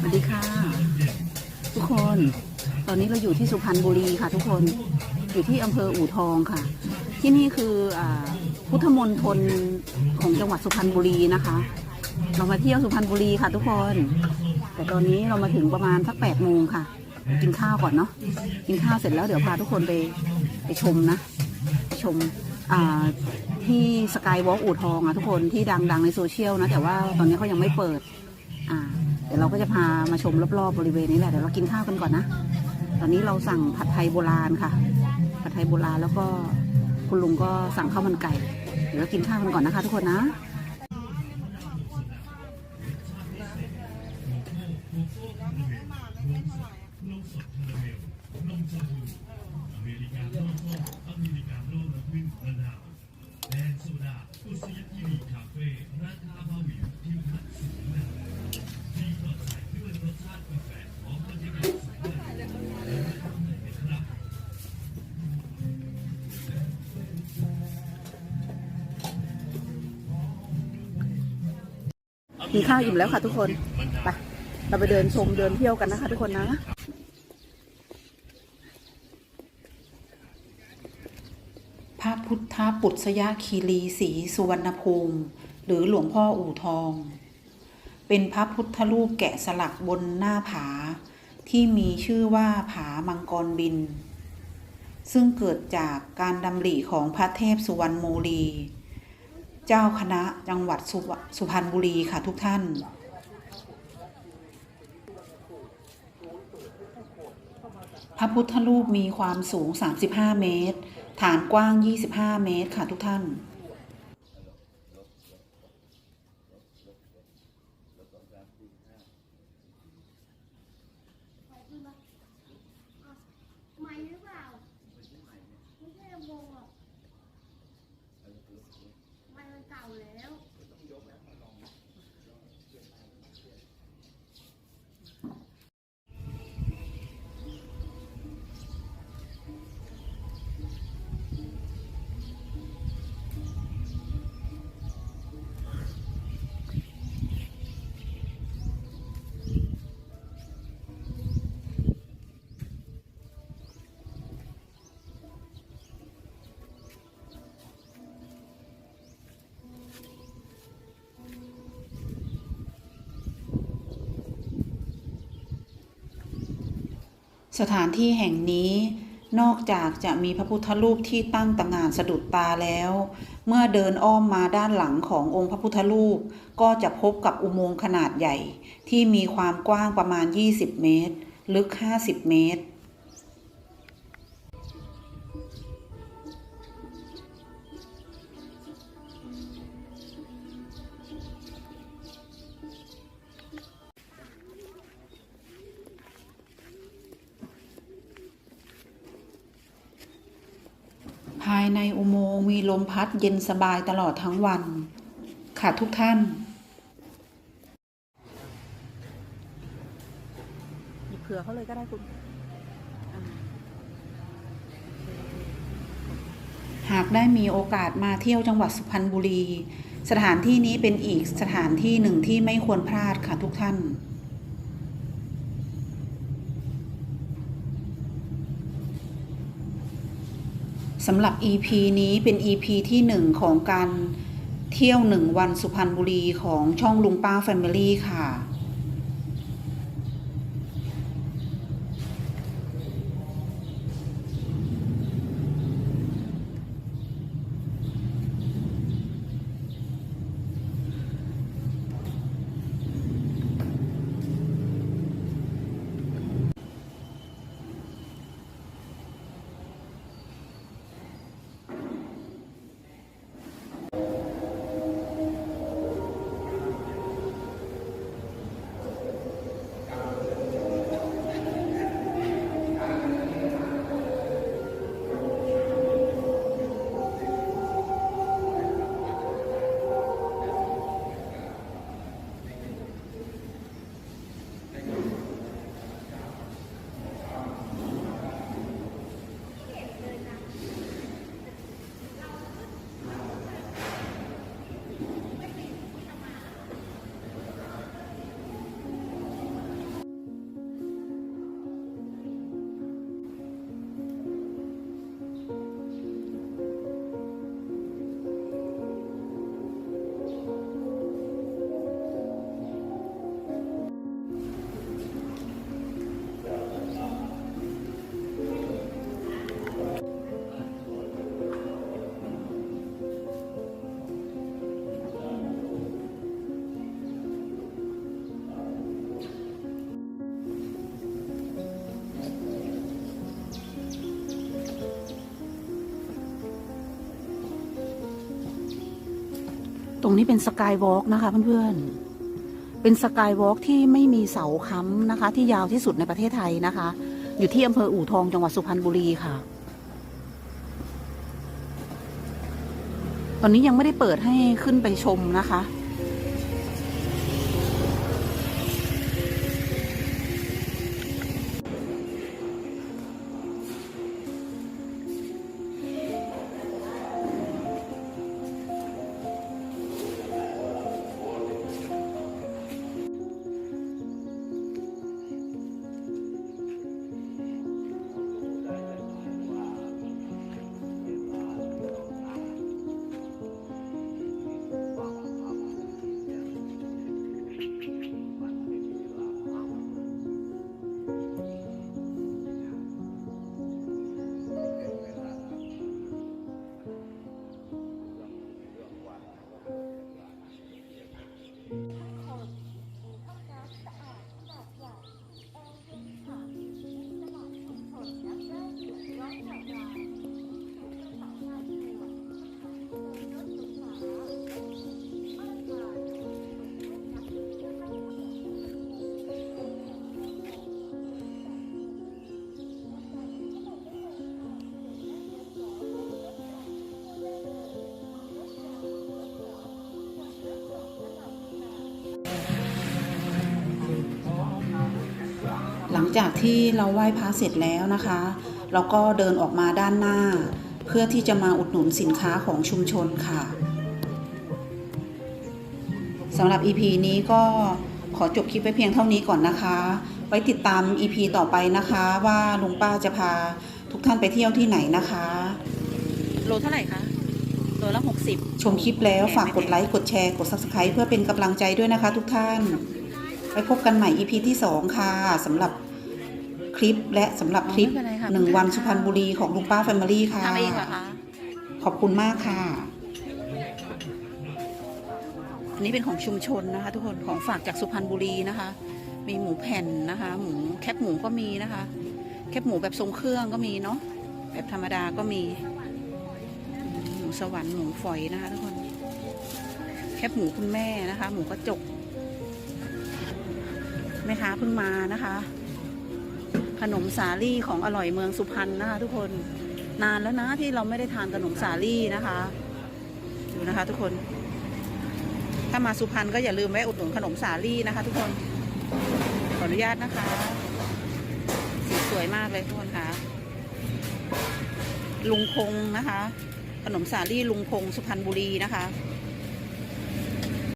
สวัสดีค่ะ ทุกคน ตอนนี้เราอยู่ที่สุพรรณบุรีค่ะ ทุกคนอยู่ที่อำเภออู่ทองค่ะ ที่นี่คืออาพุทธมณฑลของจังหวัดสุพรรณบุรีนะคะ เรามาเที่ยวสุพรรณบุรีค่ะ ทุกคน แต่ตอนนี้เรามาถึงประมาณสักแปดโมงค่ะ กินข้าวก่อนเนาะกินข้าวเสร็จแล้วเดี๋ยวพาทุกคนไปไปชมนะ ชมอ่าที่สกายวอล์กอู่ทองอะทุกคนที่ดังๆในโซเชียลนะ แต่ว่าตอนนี้เขายังไม่เปิดอ่า ดี๋ยวเราก็จะพามาชมรอบๆบริเวณนี้แหละเดี๋ยวเรากินข้าวกันก่อนนะ ตอนนี้เราสั่งผัดไทยโบราณค่ะ ผัดไทยโบราณแล้วก็คุณลุงก็สั่งข้าวมันไก่ เดี๋ยวเรากินข้าวกันก่อนนะคะ ทุกคนนะ กินข้าวอิ่มแล้วค่ะทุกคนไปเราไปเดินชมเดินเที่ยวกันนะคะ ทุกคนนะพระพุทธปุตสยคีรีศรีสุวรรณภูมิ หรือหลวงพ่ออู่ทอง เป็นพระพุทธรูปแกะสลักบนหน้าผา ที่มีชื่อว่าผามังกรบิน ซึ่งเกิดจากการดำริของพระเทพสุวรรณโมลี เจ้าคณะจังหวัดสุวสุพรรณบุรีค่ะทุกท่าน พระพุทธรูปมีความสูง 35 เมตร ฐานกว้าง 25 เมตรค่ะทุกท่าน สถานที่แห่งนี้นอกจากจะมีพระพุทธรูปที่ตั้งตางานสะดุดตาแล้ว เมื่อเดินอ้อมมาด้านหลังขององค์พระพุทธรูป ก็จะพบกับอุโมงค์ขนาดใหญ่ ที่มีความกว้างประมาณ 20 เมตร ลึก 50 เมตร ในอุโมงค์มีลมพัดเย็นสบายตลอดทั้งวัน ค่ะทุกท่านหยิบเผื่อเขาเลยก็ได้คุณหากได้มีโอกาสมาเที่ยวจังหวัดสุพรรณบุรี สถานที่นี้เป็นอีกสถานที่หนึ่งที่ไม่ควรพลาดค่ะทุกท่าน สำหรับ EP นี้เป็น EP ที่หนึ่งของการเที่ยวหนึ่งวันสุพรรณบุรีของช่องลุงป้า Family ค่ะ รงนี้เป็นสกายวอล์กนะคะเพื่อนๆ เป็นสกายวอล์กที่ไม่มีเสาค้ำนะคะ ที่ยาวที่สุดในประเทศไทยนะคะ อยู่ที่อำเภออู่ทองจังหวัดสุพรรณบุรีค่ะ ตอนนี้ยังไม่ได้เปิดให้ขึ้นไปชมนะคะ จากที่เราไหว้พระเสร็จแล้วนะคะ เราก็เดินออกมาด้านหน้า เพื่อที่จะมาอุดหนุนสินค้าของชุมชนค่ะสำหรับ EP นี้ก็ขอจบคลิปไว้เพียงเท่านี้ก่อนนะคะ ไว้ติดตาม EP ต่อไปนะคะ ว่าลุงป้าจะพาทุกท่านไปเที่ยวที่ไหนนะคะ โลเท่าไหร่คะโลละ 60 ชมคลิปแล้วฝากกดไลค์กดแชร์กด Subscribe เพื่อเป็นกำลังใจด้วยนะคะทุกท่านไว้พบกันใหม่ EP ที่ 2 ค่ะสำหรับ คลิปและสำหรับคลิปไม่เป็นไรค่ะหนึ่งวันสุพรรณบุรีของลุงป้าแฟมิลี่ค่ะ ทำเองเหรอคะขอบคุณมากค่ะ อันนี้เป็นของชุมชนนะคะ ทุกคนของฝากจากสุพรรณบุรีนะคะ มีหมูแผ่นนะคะ หมูแคบหมูก็มีนะคะ แคบหมูแบบทรงเครื่องก็มีเนาะแบบธรรมดาก็มี หมูสวรรค์หมูฝอยนะคะทุกคน แคบหมูคุณแม่นะคะ หมูกระจกแม่ค้าเพิ่งมานะคะ ขนมสาลี่ของอร่อยเมืองสุพรรณนะคะทุกคนนานแล้วนะที่เราไม่ได้ทานขนมสาลี่นะคะดูนะคะ ทุกคน ถ้ามาสุพรรณก็อย่าลืมแวะอุดหนุนขนมสาลี่นะคะ ทุกคนขออนุญาตนะคะ สีสวยมากเลยทุกคนคะลุงคงนะคะ ขนมสาลี่ลุงคงสุพรรณบุรีนะคะ